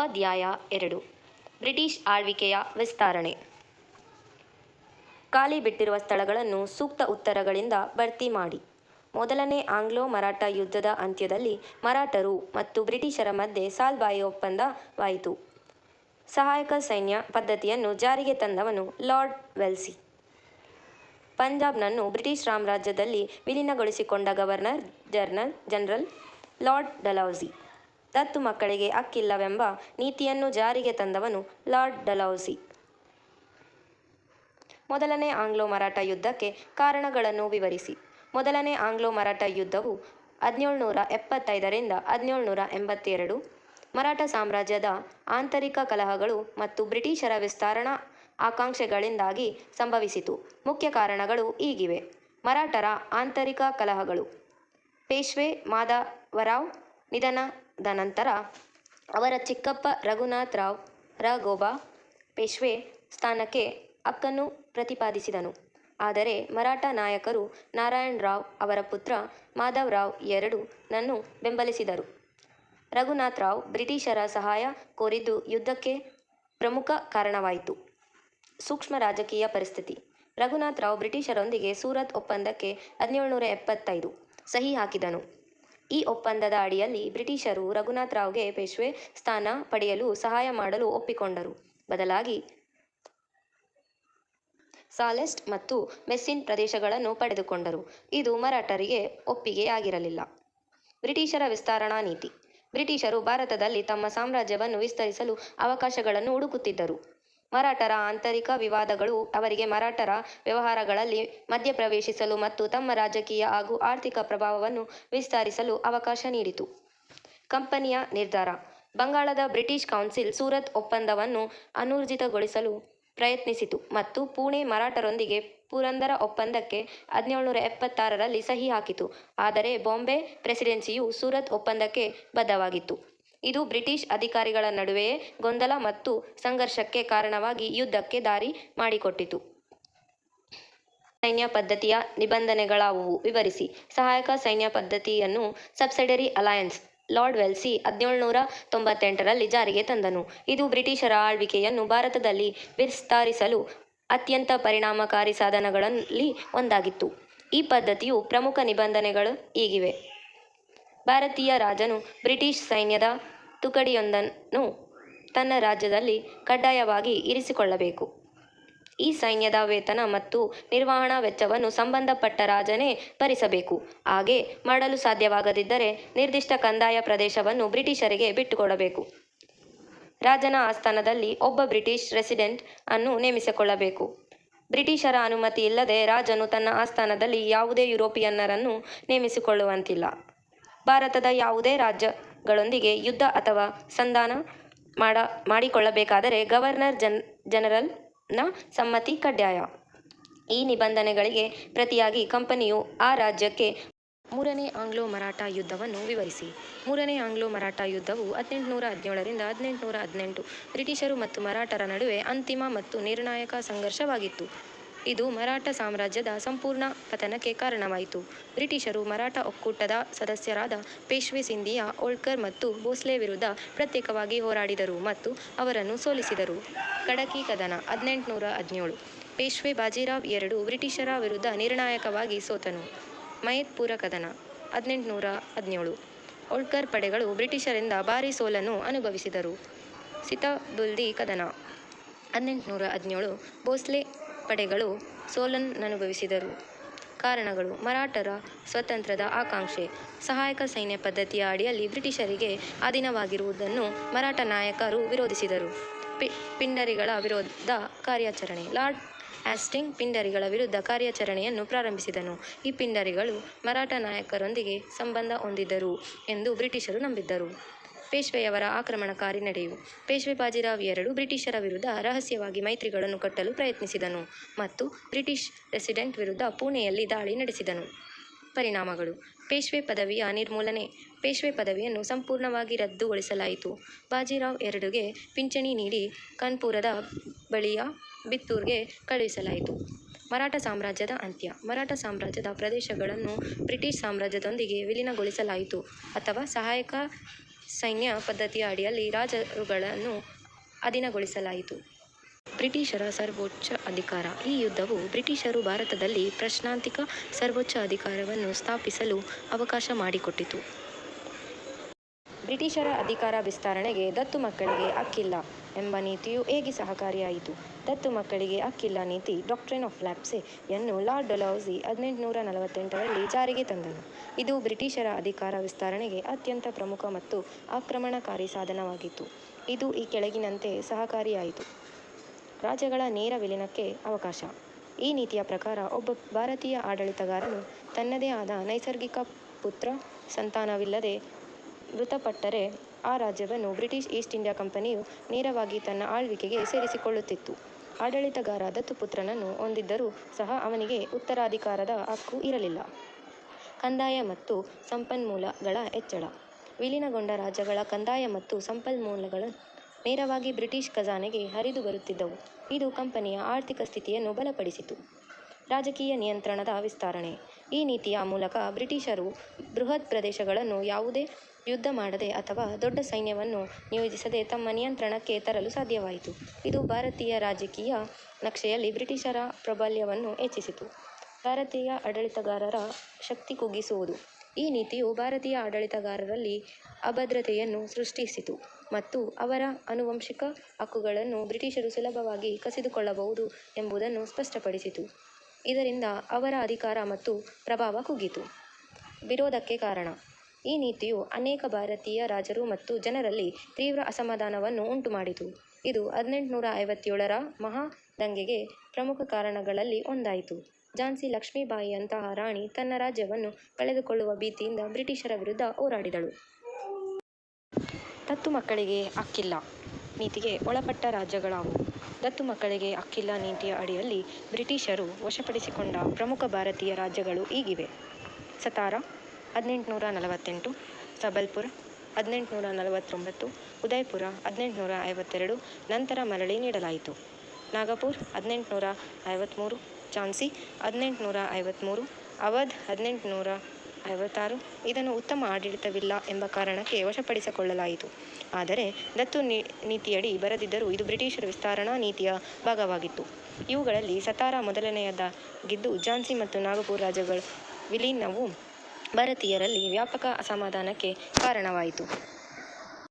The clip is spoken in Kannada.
ಅಧ್ಯಾಯ ಎರಡು. ಬ್ರಿಟಿಷ್ ಆಳ್ವಿಕೆಯ ವಿಸ್ತರಣೆ. ಖಾಲಿ ಬಿಟ್ಟಿರುವ ಸ್ಥಳಗಳನ್ನು ಸೂಕ್ತ ಉತ್ತರಗಳಿಂದ ಭರ್ತಿ ಮಾಡಿ. ಮೊದಲನೇ ಆಂಗ್ಲೋ ಮರಾಠ ಯುದ್ಧದ ಅಂತ್ಯದಲ್ಲಿ ಮರಾಠರು ಮತ್ತು ಬ್ರಿಟಿಷರ ಮಧ್ಯೆ ಸಾಲ್ಬಾಯಿ ಒಪ್ಪಂದವಾಯಿತು ಸಹಾಯಕ ಸೈನ್ಯ ಪದ್ಧತಿಯನ್ನು ಜಾರಿಗೆ ತಂದವನು ಲಾರ್ಡ್ ವೆಲ್ಸಿ. ಪಂಜಾಬ್ನನ್ನು ಬ್ರಿಟಿಷ್ ಸಾಮ್ರಾಜ್ಯದಲ್ಲಿ ವಿಲೀನಗೊಳಿಸಿಕೊಂಡ governor general general lord Dalhousie. ದತ್ತು ಮಕ್ಕಳಿಗೆ ಹಕ್ಕಿಲ್ಲವೆಂಬ ನೀತಿಯನ್ನು ಜಾರಿಗೆ ತಂದವನು ಲಾರ್ಡ್ ಡಲೌಸಿ. ಮೊದಲನೇ ಆಂಗ್ಲೋ ಮರಾಠ ಯುದ್ಧಕ್ಕೆ ಕಾರಣಗಳನ್ನು ವಿವರಿಸಿ. ಮೊದಲನೇ ಆಂಗ್ಲೋ ಮರಾಠ ಯುದ್ಧವು ಹದಿನೇಳುನೂರ ಎಪ್ಪತ್ತೈದರಿಂದ ಹದಿನೇಳುನೂರ ಎಂಬತ್ತೆರಡು. ಮರಾಠ ಸಾಮ್ರಾಜ್ಯದ ಆಂತರಿಕ ಕಲಹಗಳು ಮತ್ತು ಬ್ರಿಟಿಷರ ವಿಸ್ತರಣಾ ಆಕಾಂಕ್ಷೆಗಳಿಂದಾಗಿ ಸಂಭವಿಸಿತು. ಮುಖ್ಯ ಕಾರಣಗಳು ಈಗಿವೆ. ಮರಾಠರ ಆಂತರಿಕ ಕಲಹಗಳು. ಪೇಶ್ವೆ ಮಾಧವರಾವ್ ನಿಧನದ ನಂತರ ಅವರ ಚಿಕ್ಕಪ್ಪ ರಘುನಾಥರಾವ್ ರ ಪೇಶ್ವೆ ಸ್ಥಾನಕ್ಕೆ ಅಕ್ಕನ್ನು ಪ್ರತಿಪಾದಿಸಿದನು. ಆದರೆ ಮರಾಠ ನಾಯಕರು ನಾರಾಯಣರಾವ್ ಅವರ ಪುತ್ರ ಮಾಧವರಾವ್ ಎರಡು ನನ್ನು ಬೆಂಬಲಿಸಿದರು. ರಘುನಾಥ್ ರಾವ್ ಬ್ರಿಟಿಷರ ಸಹಾಯ ಕೋರಿದ್ದು ಯುದ್ಧಕ್ಕೆ ಪ್ರಮುಖ ಕಾರಣವಾಯಿತು. ಸೂಕ್ಷ್ಮ ರಾಜಕೀಯ ಪರಿಸ್ಥಿತಿ. ರಘುನಾಥ್ ರಾವ್ ಬ್ರಿಟಿಷರೊಂದಿಗೆ ಸೂರತ್ ಒಪ್ಪಂದಕ್ಕೆ ಹದಿನೇಳುನೂರ ಎಪ್ಪತ್ತೈದು ಸಹಿ ಹಾಕಿದನು. ಈ ಒಪ್ಪಂದದ ಅಡಿಯಲ್ಲಿ ಬ್ರಿಟಿಷರು ರಘುನಾಥರಾವ್ಗೆ ಪೇಶ್ವೆ ಸ್ಥಾನ ಪಡೆಯಲು ಸಹಾಯ ಮಾಡಲು ಒಪ್ಪಿಕೊಂಡರು. ಬದಲಾಗಿ ಸಾಲೆಸ್ಟ್ ಮತ್ತು ಮೆಸ್ಸಿನ್ ಪ್ರದೇಶಗಳನ್ನು ಪಡೆದುಕೊಂಡರು. ಇದು ಮರಾಠರಿಗೆ ಒಪ್ಪಿಗೆಯಾಗಿರಲಿಲ್ಲ ಬ್ರಿಟಿಷರ ವಿಸ್ತರಣಾ ನೀತಿ. ಬ್ರಿಟಿಷರು ಭಾರತದಲ್ಲಿ ತಮ್ಮ ಸಾಮ್ರಾಜ್ಯವನ್ನು ವಿಸ್ತರಿಸಲು ಅವಕಾಶಗಳನ್ನು ಹುಡುಕುತ್ತಿದ್ದರು. ಮರಾಠರ ಆಂತರಿಕ ವಿವಾದಗಳು ಅವರಿಗೆ ಮರಾಠರ ವ್ಯವಹಾರಗಳಲ್ಲಿ ಮಧ್ಯಪ್ರವೇಶಿಸಲು ಮತ್ತು ತಮ್ಮ ರಾಜಕೀಯ ಹಾಗೂ ಆರ್ಥಿಕ ಪ್ರಭಾವವನ್ನು ವಿಸ್ತರಿಸಲು ಅವಕಾಶ ನೀಡಿತು. ಕಂಪನಿಯ ನಿರ್ಧಾರ. ಬಂಗಾಳದ ಬ್ರಿಟಿಷ್ ಕೌನ್ಸಿಲ್ ಸೂರತ್ ಒಪ್ಪಂದವನ್ನು ಅನೂರ್ಜಿತಗೊಳಿಸಲು ಪ್ರಯತ್ನಿಸಿತು ಮತ್ತು ಪುಣೆ ಮರಾಠರೊಂದಿಗೆ ಪುರಂದರ ಒಪ್ಪಂದಕ್ಕೆ ಹದಿನೇಳುನೂರ ಎಪ್ಪತ್ತಾರರಲ್ಲಿ ಸಹಿ ಹಾಕಿತು. ಆದರೆ ಬಾಂಬೆ ಪ್ರೆಸಿಡೆನ್ಸಿಯು ಸೂರತ್ ಒಪ್ಪಂದಕ್ಕೆ ಬದ್ಧವಾಗಿತ್ತು. ಇದು ಬ್ರಿಟಿಷ್ ಅಧಿಕಾರಿಗಳ ನಡುವೆಯೇ ಗೊಂದಲ ಮತ್ತು ಸಂಘರ್ಷಕ್ಕೆ ಕಾರಣವಾಗಿ ಯುದ್ಧಕ್ಕೆ ದಾರಿ ಮಾಡಿಕೊಟ್ಟಿತು. ಸೈನ್ಯ ಪದ್ಧತಿಯ ನಿಬಂಧನೆಗಳಾವುವು? ವಿವರಿಸಿ. ಸಹಾಯಕ ಸೈನ್ಯ ಪದ್ಧತಿಯನ್ನು ಸಬ್ಸಿಡರಿ ಅಲಯನ್ಸ್ ಲಾರ್ಡ್ ವೆಲ್ಸಿ ಹದಿನೇಳುನೂರ ತೊಂಬತ್ತೆಂಟರಲ್ಲಿ ಜಾರಿಗೆ ತಂದನು. ಇದು ಬ್ರಿಟಿಷರ ಆಳ್ವಿಕೆಯನ್ನು ಭಾರತದಲ್ಲಿ ವಿಸ್ತರಿಸಲು ಅತ್ಯಂತ ಪರಿಣಾಮಕಾರಿ ಸಾಧನಗಳಲ್ಲಿ ಒಂದಾಗಿತ್ತು. ಈ ಪದ್ಧತಿಯು ಪ್ರಮುಖ ನಿಬಂಧನೆಗಳು ಈಗಿವೆ. ಭಾರತೀಯ ರಾಜನು ಬ್ರಿಟಿಷ್ ಸೈನ್ಯದ ತುಕಡಿಯೊಂದನ್ನು ತನ್ನ ರಾಜ್ಯದಲ್ಲಿ ಕಡ್ಡಾಯವಾಗಿ ಇರಿಸಿಕೊಳ್ಳಬೇಕು. ಈ ಸೈನ್ಯದ ವೇತನ ಮತ್ತು ನಿರ್ವಹಣಾ ವೆಚ್ಚವನ್ನು ಸಂಬಂಧಪಟ್ಟ ರಾಜನೇ ಭರಿಸಬೇಕು. ಹಾಗೆ ಮಾಡಲು ಸಾಧ್ಯವಾಗದಿದ್ದರೆ ನಿರ್ದಿಷ್ಟ ಕಂದಾಯ ಪ್ರದೇಶವನ್ನು ಬ್ರಿಟಿಷರಿಗೆ ಬಿಟ್ಟುಕೊಡಬೇಕು. ರಾಜನ ಆಸ್ಥಾನದಲ್ಲಿ ಒಬ್ಬ ಬ್ರಿಟಿಷ್ ರೆಸಿಡೆಂಟ್ ಅನ್ನು ನೇಮಿಸಿಕೊಳ್ಳಬೇಕು. ಬ್ರಿಟಿಷರ ಅನುಮತಿ ಇಲ್ಲದೆ ರಾಜನು ತನ್ನ ಆಸ್ಥಾನದಲ್ಲಿ ಯಾವುದೇ ಯುರೋಪಿಯನ್ನರನ್ನು ನೇಮಿಸಿಕೊಳ್ಳುವಂತಿಲ್ಲ. ಭಾರತದ ಯಾವುದೇ ರಾಜ್ಯಗಳೊಂದಿಗೆ ಯುದ್ಧ ಅಥವಾ ಸಂಧಾನ ಮಾಡ, ಮಾಡಿಕೊಳ್ಳಬೇಕಾದರೆ ಗವರ್ನರ್ ಜನ್, ಜನರಲ್ನ ಸಮ್ಮತಿ ಕಡ್ಡಾಯ. ಈ ನಿಬಂಧನೆಗಳಿಗೆ ಪ್ರತಿಯಾಗಿ ಕಂಪನಿಯು ಆ ರಾಜ್ಯಕ್ಕೆ ಮೂರನೇ ಆಂಗ್ಲೋ ಮರಾಠ ಯುದ್ಧವನ್ನು ವಿವರಿಸಿ. ಮೂರನೇ ಆಂಗ್ಲೋ ಮರಾಠ ಯುದ್ಧವು ಹದಿನೆಂಟುನೂರ ಹದಿನೇಳರಿಂದ ಹದಿನೆಂಟುನೂರ ಹದಿನೆಂಟು ಬ್ರಿಟಿಷರು ಮತ್ತು ಮರಾಠರ ನಡುವೆ ಅಂತಿಮ ಮತ್ತು ನಿರ್ಣಾಯಕ ಸಂಘರ್ಷವಾಗಿತ್ತು. ಇದು ಮರಾಠ ಸಾಮ್ರಾಜ್ಯದ ಸಂಪೂರ್ಣ ಪತನಕ್ಕೆ ಕಾರಣವಾಯಿತು. ಬ್ರಿಟಿಷರು ಮರಾಠ ಒಕ್ಕೂಟದ ಸದಸ್ಯರಾದ ಪೇಶ್ವೆ ಸಿಂಧಿಯಾ, ಓಳ್ಕರ್ ಮತ್ತು ಭೋಸ್ಲೆ ವಿರುದ್ಧ ಪ್ರತ್ಯೇಕವಾಗಿ ಹೋರಾಡಿದರು ಮತ್ತು ಅವರನ್ನು ಸೋಲಿಸಿದರು. ಕಡಕಿ ಕದನ ಹದಿನೆಂಟುನೂರ ಹದಿನೇಳು. ಪೇಶ್ವೆ ಬಾಜಿರಾವ್ ಎರಡು ಬ್ರಿಟಿಷರ ವಿರುದ್ಧ ನಿರ್ಣಾಯಕವಾಗಿ ಸೋತನು. ಮಯತ್ಪುರ ಕದನ ಹದಿನೆಂಟುನೂರ ಹದಿನೇಳು. ಓಳ್ಕರ್ ಪಡೆಗಳು ಬ್ರಿಟಿಷರಿಂದ ಭಾರೀ ಸೋಲನ್ನು ಅನುಭವಿಸಿದರು. ಸಿತಾಬುಲ್ದಿ ಕದನ ಹದಿನೆಂಟುನೂರ ಹದಿನೇಳು. ಭೋಸ್ಲೆ ಪಡೆಗಳು ಸೋಲನ್ನನುಭವಿಸಿದರು. ಕಾರಣಗಳು ಮರಾಠರ ಸ್ವತಂತ್ರದ ಆಕಾಂಕ್ಷೆ. ಸಹಾಯಕ ಸೈನ್ಯ ಪದ್ಧತಿಯ ಅಡಿಯಲ್ಲಿ ಬ್ರಿಟಿಷರಿಗೆ ಅಧೀನವಾಗಿರುವುದನ್ನು ಮರಾಠ ನಾಯಕರು ವಿರೋಧಿಸಿದರು. ಪಿ, ಪಿಂಡರಿಗಳ ವಿರೋಧ ಕಾರ್ಯಾಚರಣೆ. ಲಾರ್ಡ್ ಆಸ್ಟಿಂಗ್ ಪಿಂಡರಿಗಳ ವಿರುದ್ಧ ಕಾರ್ಯಾಚರಣೆಯನ್ನು ಪ್ರಾರಂಭಿಸಿದನು. ಈ ಪಿಂಡರಿಗಳು ಮರಾಠ ನಾಯಕರೊಂದಿಗೆ ಸಂಬಂಧ ಹೊಂದಿದ್ದರು ಎಂದು ಬ್ರಿಟಿಷರು ನಂಬಿದ್ದರು. ಪೇಶ್ವೆಯವರ ಆಕ್ರಮಣಕಾರಿ ನಡೆಯು. ಪೇಶ್ವೆ ಬಾಜಿರಾವ್ ಎರಡು ಬ್ರಿಟಿಷರ ವಿರುದ್ಧ ರಹಸ್ಯವಾಗಿ ಮೈತ್ರಿಗಳನ್ನು ಕಟ್ಟಲು ಪ್ರಯತ್ನಿಸಿದನು ಮತ್ತು ಬ್ರಿಟಿಷ್ ರೆಸಿಡೆಂಟ್ ವಿರುದ್ಧ ಪುಣೆಯಲ್ಲಿ ದಾಳಿ ನಡೆಸಿದನು. ಪರಿಣಾಮಗಳು. ಪೇಶ್ವೆ ಪದವಿಯ ನಿರ್ಮೂಲನೆ. ಪೇಶ್ವೆ ಪದವಿಯನ್ನು ಸಂಪೂರ್ಣವಾಗಿ ರದ್ದುಗೊಳಿಸಲಾಯಿತು. ಬಾಜಿರಾವ್ ಎರಡುಗೆ ಪಿಂಚಣಿ ನೀಡಿ ಕಾನ್ಪುರದ ಬಳಿಯ ಬಿತ್ತೂರ್ಗೆ ಕಳುಹಿಸಲಾಯಿತು. ಮರಾಠ ಸಾಮ್ರಾಜ್ಯದ ಅಂತ್ಯ. ಮರಾಠ ಸಾಮ್ರಾಜ್ಯದ ಪ್ರದೇಶಗಳನ್ನು ಬ್ರಿಟಿಷ್ ಸಾಮ್ರಾಜ್ಯದೊಂದಿಗೆ ವಿಲೀನಗೊಳಿಸಲಾಯಿತು ಅಥವಾ ಸಹಾಯಕ ಸೈನ್ಯ ಪದ್ಧತಿಯ ಅಡಿಯಲ್ಲಿ ರಾಜರುಗಳನ್ನು ಅಧೀನಗೊಳಿಸಲಾಯಿತು. ಬ್ರಿಟಿಷರ ಸರ್ವೋಚ್ಚ ಅಧಿಕಾರ. ಈ ಯುದ್ಧವು ಬ್ರಿಟಿಷರು ಭಾರತದಲ್ಲಿ ಪ್ರಶ್ನಾಂತಿಕ ಸರ್ವೋಚ್ಚ ಅಧಿಕಾರವನ್ನು ಸ್ಥಾಪಿಸಲು ಅವಕಾಶ ಮಾಡಿಕೊಟ್ಟಿತು. ಬ್ರಿಟಿಷರ ಅಧಿಕಾರ ವಿಸ್ತರಣೆಗೆ ದತ್ತು ಮಕ್ಕಳಿಗೆ ಹಕ್ಕಿಲ್ಲ. ಎಂಬ ನೀತಿಯು ಹೇಗೆ ಸಹಕಾರಿಯಾಯಿತು? ದತ್ತು ಮಕ್ಕಳಿಗೆ ಹಕ್ಕಿಲ್ಲ ನೀತಿ, ಡಾಕ್ಟ್ರಿನ್ ಆಫ್ ಲ್ಯಾಪ್ಸೆಯನ್ನು ಲಾರ್ಡ್ ಡೊಲೌಸಿ ಹದಿನೆಂಟುನೂರ ನಲವತ್ತೆಂಟರಲ್ಲಿ ಜಾರಿಗೆ ತಂದನು. ಇದು ಬ್ರಿಟಿಷರ ಅಧಿಕಾರ ವಿಸ್ತರಣೆಗೆ ಅತ್ಯಂತ ಪ್ರಮುಖ ಮತ್ತು ಆಕ್ರಮಣಕಾರಿ ಸಾಧನವಾಗಿತ್ತು. ಇದು ಈ ಕೆಳಗಿನಂತೆ ಸಹಕಾರಿಯಾಯಿತು. ರಾಜ್ಯಗಳ ನೇರ ವಿಲೀನಕ್ಕೆ ಅವಕಾಶ. ಈ ನೀತಿಯ ಪ್ರಕಾರ ಒಬ್ಬ ಭಾರತೀಯ ಆಡಳಿತಗಾರನು ತನ್ನದೇ ಆದ ನೈಸರ್ಗಿಕ ಪುತ್ರ, ಸಂತಾನವಿಲ್ಲದೆ ಮೃತಪಟ್ಟರೆ ಆ ರಾಜ್ಯವನ್ನು ಬ್ರಿಟಿಷ್ ಈಸ್ಟ್ ಇಂಡಿಯಾ ಕಂಪನಿಯು ನೇರವಾಗಿ ತನ್ನ ಆಳ್ವಿಕೆಗೆ ಸೇರಿಸಿಕೊಳ್ಳುತ್ತಿತ್ತು. ಆಡಳಿತಗಾರ ದತ್ತುಪುತ್ರನನ್ನು ಹೊಂದಿದ್ದರೂ ಸಹ ಅವನಿಗೆ ಉತ್ತರಾಧಿಕಾರದ ಹಕ್ಕು ಇರಲಿಲ್ಲ. ಕಂದಾಯ ಮತ್ತು ಸಂಪನ್ಮೂಲಗಳ ಹೆಚ್ಚಳ. ವಿಲೀನಗೊಂಡ ರಾಜ್ಯಗಳ ಕಂದಾಯ ಮತ್ತು ಸಂಪನ್ಮೂಲಗಳು ನೇರವಾಗಿ ಬ್ರಿಟಿಷ್ ಖಜಾನೆಗೆ ಹರಿದು ಬರುತ್ತಿದ್ದವು. ಇದು ಕಂಪನಿಯ ಆರ್ಥಿಕ ಸ್ಥಿತಿಯನ್ನು ಬಲಪಡಿಸಿತು. ರಾಜಕೀಯ ನಿಯಂತ್ರಣದ ವಿಸ್ತರಣೆ. ಈ ನೀತಿಯ ಮೂಲಕ ಬ್ರಿಟಿಷರು ಬೃಹತ್ ಪ್ರದೇಶಗಳನ್ನು ಯಾವುದೇ ಯುದ್ಧ ಮಾಡದೆ ಅಥವಾ ದೊಡ್ಡ ಸೈನ್ಯವನ್ನು ನಿಯೋಜಿಸದೆ ತಮ್ಮ ನಿಯಂತ್ರಣಕ್ಕೆ ತರಲು ಸಾಧ್ಯವಾಯಿತು. ಇದು ಭಾರತೀಯ ರಾಜಕೀಯ ನಕ್ಷೆಯಲ್ಲಿ ಬ್ರಿಟಿಷರ ಪ್ರಾಬಲ್ಯವನ್ನು ಹೆಚ್ಚಿಸಿತು. ಭಾರತೀಯ ಆಡಳಿತಗಾರರ ಶಕ್ತಿ ಕುಗ್ಗಿಸುವುದು. ಈ ನೀತಿಯು ಭಾರತೀಯ ಆಡಳಿತಗಾರರಲ್ಲಿ ಅಭದ್ರತೆಯನ್ನು ಸೃಷ್ಟಿಸಿತು ಮತ್ತು ಅವರ ಆನುವಂಶಿಕ ಹಕ್ಕುಗಳನ್ನು ಬ್ರಿಟಿಷರು ಸುಲಭವಾಗಿ ಕಸಿದುಕೊಳ್ಳಬಹುದು ಎಂಬುದನ್ನು ಸ್ಪಷ್ಟಪಡಿಸಿತು. ಇದರಿಂದ ಅವರ ಅಧಿಕಾರ ಮತ್ತು ಪ್ರಭಾವ ಕುಗ್ಗಿತು. ವಿರೋಧಕ್ಕೆ ಕಾರಣ ಈ ನೀತಿಯು ಅನೇಕ ಭಾರತೀಯ ರಾಜರು ಮತ್ತು ಜನರಲ್ಲಿ ತೀವ್ರ ಅಸಮಾಧಾನವನ್ನು ಉಂಟುಮಾಡಿತು. ಇದು ಹದಿನೆಂಟುನೂರ ಐವತ್ತೇಳರ ಮಹಾ ದಂಗೆಗೆ ಪ್ರಮುಖ ಕಾರಣಗಳಲ್ಲಿ ಒಂದಾಯಿತು. ಝಾನ್ಸಿ ಲಕ್ಷ್ಮೀಬಾಯಿಯಂತಹ ರಾಣಿ ತನ್ನ ರಾಜ್ಯವನ್ನು ಕಳೆದುಕೊಳ್ಳುವ ಭೀತಿಯಿಂದ ಬ್ರಿಟಿಷರ ವಿರುದ್ಧ ಹೋರಾಡಿದಳು. ದತ್ತು ಮಕ್ಕಳಿಗೆ ಅಕ್ಕಿಲ್ಲ ನೀತಿಗೆ ಒಳಪಟ್ಟ ರಾಜ್ಯಗಳಾವು. ದತ್ತು ಮಕ್ಕಳಿಗೆ ಅಕ್ಕಿಲ್ಲ ನೀತಿಯ ಅಡಿಯಲ್ಲಿ ಬ್ರಿಟಿಷರು ವಶಪಡಿಸಿಕೊಂಡ ಪ್ರಮುಖ ಭಾರತೀಯ ರಾಜ್ಯಗಳು ಹೀಗಿವೆ ಸತಾರಾ ಹದಿನೆಂಟುನೂರ ನಲವತ್ತೆಂಟು ಸಬಲ್ಪುರ ಹದಿನೆಂಟುನೂರ ನಲವತ್ತೊಂಬತ್ತು ಉದಯ್ಪುರ ಹದಿನೆಂಟುನೂರ ಐವತ್ತೆರಡು ನಂತರ ಮರಳಿ ನೀಡಲಾಯಿತು. ನಾಗಪುರ್ ಹದಿನೆಂಟುನೂರ ಐವತ್ತ್ಮೂರು ಝಾನ್ಸಿ ಹದಿನೆಂಟುನೂರ ಐವತ್ತ್ಮೂರು ಅವಧ್ ಹದಿನೆಂಟುನೂರ ಐವತ್ತಾರು ಇದನ್ನು ಉತ್ತಮ ಆಡಳಿತವಿಲ್ಲ ಎಂಬ ಕಾರಣಕ್ಕೆ ವಶಪಡಿಸಿಕೊಳ್ಳಲಾಯಿತು. ಆದರೆ ದತ್ತು ನೀತಿಯಡಿ ಬರದಿದ್ದರೂ ಇದು ಬ್ರಿಟಿಷರ ವಿಸ್ತರಣಾ ನೀತಿಯ ಭಾಗವಾಗಿತ್ತು. ಇವುಗಳಲ್ಲಿ ಸತಾರ ಮೊದಲನೆಯದಾಗಿದ್ದು ಝಾನ್ಸಿ ಮತ್ತು ನಾಗಪುರ ರಾಜ್ಯಗಳ ವಿಲೀನವು ಭಾರತೀಯರಲ್ಲಿ ವ್ಯಾಪಕ ಅಸಮಾಧಾನಕ್ಕೆ ಕಾರಣವಾಯಿತು.